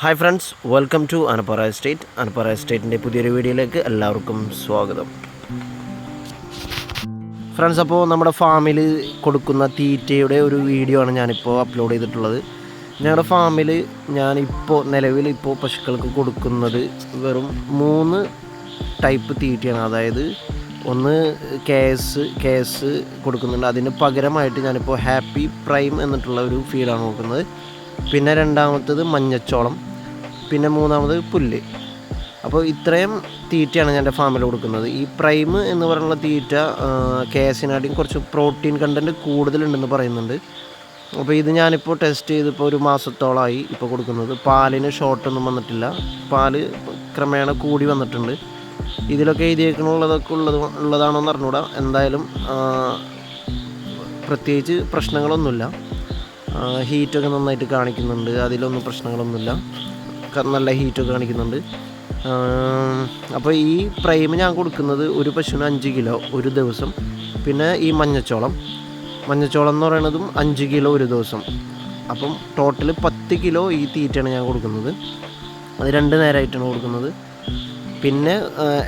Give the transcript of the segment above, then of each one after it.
Hi friends welcome to Anappara estate Anappara എസ്റ്റേറ്റിന്റെ പുതിയൊരു വീഡിയോയിലേക്ക് എല്ലാവർക്കും സ്വാഗതം. ഫ്രണ്ട്സ് അപ്പോൾ നമ്മുടെ ഫാമിൽ കൊടുക്കുന്ന തീറ്റയുടെ ഒരു വീഡിയോ ആണ് ഞാനിപ്പോൾ അപ്ലോഡ് ചെയ്തിട്ടുള്ളത്. ഞങ്ങളുടെ ഫാമിൽ ഞാനിപ്പോൾ നിലവിൽ ഇപ്പോൾ പശുക്കൾക്ക് കൊടുക്കുന്നത് വെറും മൂന്ന് ടൈപ്പ് തീറ്റയാണ്. അതായത് ഒന്ന് കെ എസ് കെ എസ് കൊടുക്കുന്നുണ്ട്. അതിന് പകരമായിട്ട് ഞാനിപ്പോൾ ഹാപ്പി പ്രൈം എന്നിട്ടുള്ള ഒരു ഫീഡാണ് കൊടുക്കുന്നത്. പിന്നെ രണ്ടാമത്തത് മഞ്ഞച്ചോളം. പിന്നെ മൂന്നാമത് പുല്ല്. അപ്പോൾ ഇത്രയും തീറ്റയാണ് ഞാൻ എന്റെ ഫാമിൽ കൊടുക്കുന്നത്. ഈ പ്രൈം എന്ന് പറയുന്ന തീറ്റ കേസിനാടിയും കുറച്ച് പ്രോട്ടീൻ കണ്ടന്റ് കൂടുതലുണ്ടെന്ന് പറയുന്നുണ്ട്. അപ്പോൾ ഇത് ഞാനിപ്പോൾ ടെസ്റ്റ് ചെയ്തിപ്പോൾ ഒരു മാസത്തോളമായി ഇപ്പോൾ കൊടുക്കുന്നത്. പാലിന് ഷോർട്ടൊന്നും വന്നിട്ടില്ല. പാൽ ക്രമേണ കൂടി വന്നിട്ടുണ്ട്. ഇതിലൊക്കെ എഴുതിയേക്കണുള്ളതൊക്കെ ഉള്ളത് ഉള്ളതാണോന്ന് അറിഞ്ഞൂടാ. എന്തായാലും പ്രത്യേകിച്ച് പ്രശ്നങ്ങളൊന്നുമില്ല. ഹീറ്റൊക്കെ നന്നായിട്ട് കാണിക്കുന്നുണ്ട്. അതിലൊന്നും പ്രശ്നങ്ങളൊന്നുമില്ല. നല്ല ഹീറ്റൊക്കെ കാണിക്കുന്നുണ്ട്. അപ്പോൾ ഈ പ്രൈം ഞാൻ കൊടുക്കുന്നത് ഒരു പശുവിന് അഞ്ച് കിലോ ഒരു ദിവസം. പിന്നെ ഈ മഞ്ഞച്ചോളം. മഞ്ഞച്ചോളം എന്ന് പറയുന്നതും അഞ്ച് കിലോ ഒരു ദിവസം. അപ്പം ടോട്ടൽ പത്ത് കിലോ ഈ തീറ്റയാണ് ഞാൻ കൊടുക്കുന്നത്. അത് രണ്ട് നേരമായിട്ടാണ് കൊടുക്കുന്നത്. പിന്നെ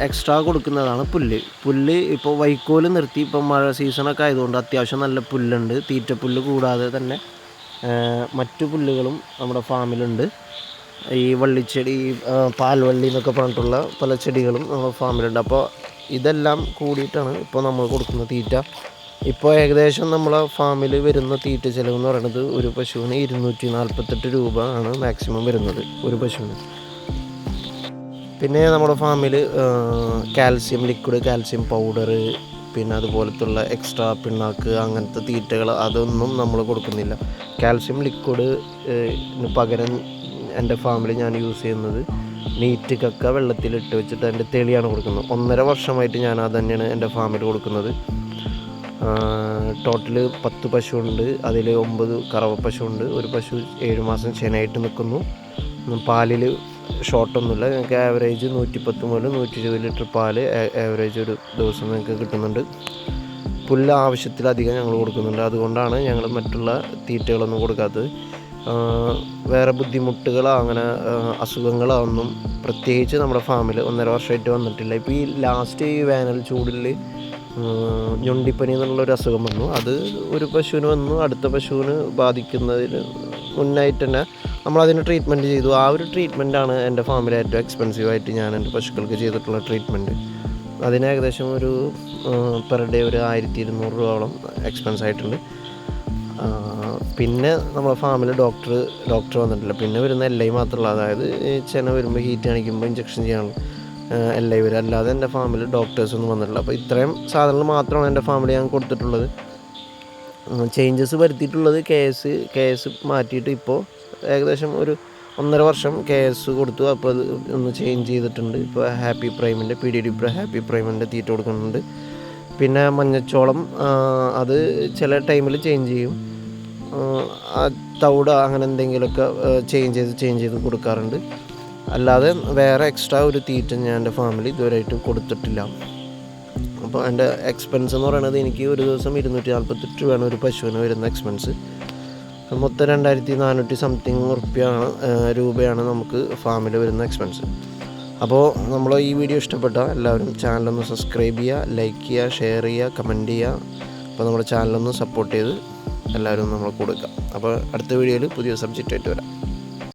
എക്സ്ട്രാ കൊടുക്കുന്നതാണ് പുല്ല്. പുല്ല് ഇപ്പോൾ വൈക്കോൽ നിർത്തി ഇപ്പോൾ മഴ സീസണൊക്കെ ആയതുകൊണ്ട് അത്യാവശ്യം നല്ല പുല്ലുണ്ട്. തീറ്റ പുല്ല് കൂടാതെ തന്നെ മറ്റു പുല്ലുകളും നമ്മുടെ ഫാമിലുണ്ട് ഈ വള്ളിച്ചെടി പാൽവള്ളി എന്നൊക്കെ പറഞ്ഞിട്ടുള്ള പല ചെടികളും നമ്മുടെ ഫാമിലുണ്ട്. അപ്പോൾ ഇതെല്ലാം കൂടിയിട്ടാണ് ഇപ്പോൾ നമ്മൾ കൊടുക്കുന്ന തീറ്റ. ഇപ്പോൾ ഏകദേശം നമ്മളെ ഫാമിൽ വരുന്ന തീറ്റ ചിലവ് എന്ന് പറയുന്നത് ഒരു പശുവിന് ഇരുന്നൂറ്റി നാൽപ്പത്തെട്ട് രൂപ ആണ് മാക്സിമം വരുന്നത് ഒരു പശുവിന്. പിന്നെ നമ്മുടെ ഫാമിൽ കാൽസ്യം ലിക്വിഡ് കാൽസ്യം പൗഡർ പിന്നെ അതുപോലത്തുള്ള എക്സ്ട്രാ പിണ്ണാക്ക് അങ്ങനത്തെ തീറ്റകൾ അതൊന്നും നമ്മൾ കൊടുക്കുന്നില്ല. കാൽസ്യം ലിക്വിഡ് പകരം എന്റെ ഫാമിൽ ഞാൻ യൂസ് ചെയ്യുന്നത് നീറ്റ് കക്ക വെള്ളത്തിലിട്ട് വെച്ചിട്ട് അതിന്റെ തെളിയാണ് കൊടുക്കുന്നത്. ഒന്നര വർഷമായിട്ട് ഞാൻ അത് തന്നെയാണ് എന്റെ ഫാമിൽ കൊടുക്കുന്നത്. ടോട്ടൽ പത്ത് പശുവുണ്ട്. അതിൽ ഒമ്പത് കറവ പശുവുണ്ട്. ഒരു പശു ഏഴ് മാസം ചെനയായിട്ട് നിൽക്കുന്നു. പാലിൽ ഷോർട്ടൊന്നുമില്ല. ഞങ്ങൾക്ക് ആവറേജ് നൂറ്റിപ്പത്ത് മുതൽ നൂറ്റി ഇരുപത് ലിറ്റർ പാൽ ആവറേജ് ഒരു ദിവസം ഞങ്ങൾക്ക് കിട്ടുന്നുണ്ട്. പുല്ല് ആവശ്യത്തിലധികം ഞങ്ങൾ കൊടുക്കുന്നുണ്ട്. അതുകൊണ്ടാണ് ഞങ്ങൾ മറ്റുള്ള തീറ്റകളൊന്നും കൊടുക്കാത്തത്. വേറെ ബുദ്ധിമുട്ടുകളോ അങ്ങനെ അസുഖങ്ങളോ ഒന്നും പ്രത്യേകിച്ച് നമ്മുടെ ഫാമിൽ ഒന്നര വർഷമായിട്ട് വന്നിട്ടില്ല. ഇപ്പോൾ ഈ ലാസ്റ്റ് ഈ വേനൽ ചൂടിൽ ഞൊണ്ടിപ്പനി എന്നുള്ളൊരു അസുഖം വന്നു. അത് ഒരു പശുവിന് വന്നു. അടുത്ത പശുവിന് ബാധിക്കുന്നതിന് മുന്നായിട്ട് തന്നെ നമ്മളതിന് ട്രീറ്റ്മെന്റ് ചെയ്തു. ആ ഒരു ട്രീറ്റ്മെന്റാണ് എന്റെ ഫാമിൽ ഏറ്റവും എക്സ്പെൻസീവായിട്ട് ഞാൻ എന്റെ പശുക്കൾക്ക് ചെയ്തിട്ടുള്ള ട്രീറ്റ്മെന്റ് അതിന് ഏകദേശം ഒരു പെർ ഡേ ഒരു ആയിരത്തി ഇരുന്നൂറ് രൂപയോളം എക്സ്പെൻസ് ആയിട്ടുണ്ട്. പിന്നെ നമ്മളെ ഫാമിൽ ഡോക്ടർ ഡോക്ടർ വന്നിട്ടില്ല. പിന്നെ വരുന്ന എൽ ഐ മാത്രമല്ല. അതായത് ചെന വരുമ്പോൾ ഹീറ്റ് കാണിക്കുമ്പോൾ ഇഞ്ചക്ഷൻ ചെയ്യാനുള്ള എൽ ഐ വരും. അല്ലാതെ എന്റെ ഫാമിൽ ഡോക്ടേഴ്സ് ഒന്നും വന്നിട്ടില്ല. അപ്പോൾ ഇത്രയും സാധനങ്ങൾ മാത്രമാണ് എന്റെ ഫാമിലി ഞാൻ കൊടുത്തിട്ടുള്ളത്. ചേഞ്ചസ് വരുത്തിയിട്ടുള്ളത് കെ എസ് കെ എസ് മാറ്റിയിട്ട് ഇപ്പോൾ ഏകദേശം ഒരു ഒന്നര വർഷം കെ എസ് കൊടുത്തു. അപ്പോൾ അത് ഒന്ന് ചേഞ്ച് ചെയ്തിട്ടുണ്ട്. ഇപ്പോൾ ഹാപ്പി പ്രൈമിന്റെ പി ഡി ഡി ഹാപ്പി പ്രൈമിന്റെ തീറ്റ കൊടുക്കുന്നുണ്ട്. പിന്നെ മഞ്ഞച്ചോളം അത് ചില ടൈമിൽ ചേഞ്ച് ചെയ്യും. തവിട് അങ്ങനെ എന്തെങ്കിലുമൊക്കെ ചേഞ്ച് ചെയ്ത് ചേഞ്ച് ചെയ്ത് കൊടുക്കാറുണ്ട്. അല്ലാതെ വേറെ എക്സ്ട്രാ ഒരു തീറ്റ ഞാൻ എന്റെ ഫാമിലി ഇതുവരെയായിട്ട് കൊടുത്തിട്ടില്ല. അപ്പോൾ എന്റെ എക്സ്പെൻസ് എന്ന് പറയുന്നത് എനിക്ക് ഒരു ദിവസം ഇരുന്നൂറ്റി നാൽപ്പത്തെട്ട് രൂപയാണ് ഒരു പശുവിന് വരുന്ന എക്സ്പെൻസ് മൊത്തം രണ്ടായിരത്തി നാനൂറ്റി സംതിങ് ഉറുപ്പ്യാണ് രൂപയാണ് നമുക്ക് ഫാമിൽ വരുന്ന എക്സ്പെൻസ് അപ്പോൾ നമ്മൾ ഈ വീഡിയോ ഇഷ്ടപ്പെട്ട എല്ലാവരും ചാനലൊന്ന് സബ്സ്ക്രൈബ് ചെയ്യുക ലൈക്ക് ചെയ്യുക ഷെയർ ചെയ്യുക കമന്റ് ചെയ്യുക. അപ്പോൾ നമ്മുടെ ചാനലൊന്ന് സപ്പോർട്ട് ചെയ്ത് എല്ലാവരും നമ്മൾ കൊടുക്കുക അപ്പോൾ അടുത്ത വീഡിയോയിൽ പുതിയ സബ്ജക്റ്റായിട്ട് വരാം.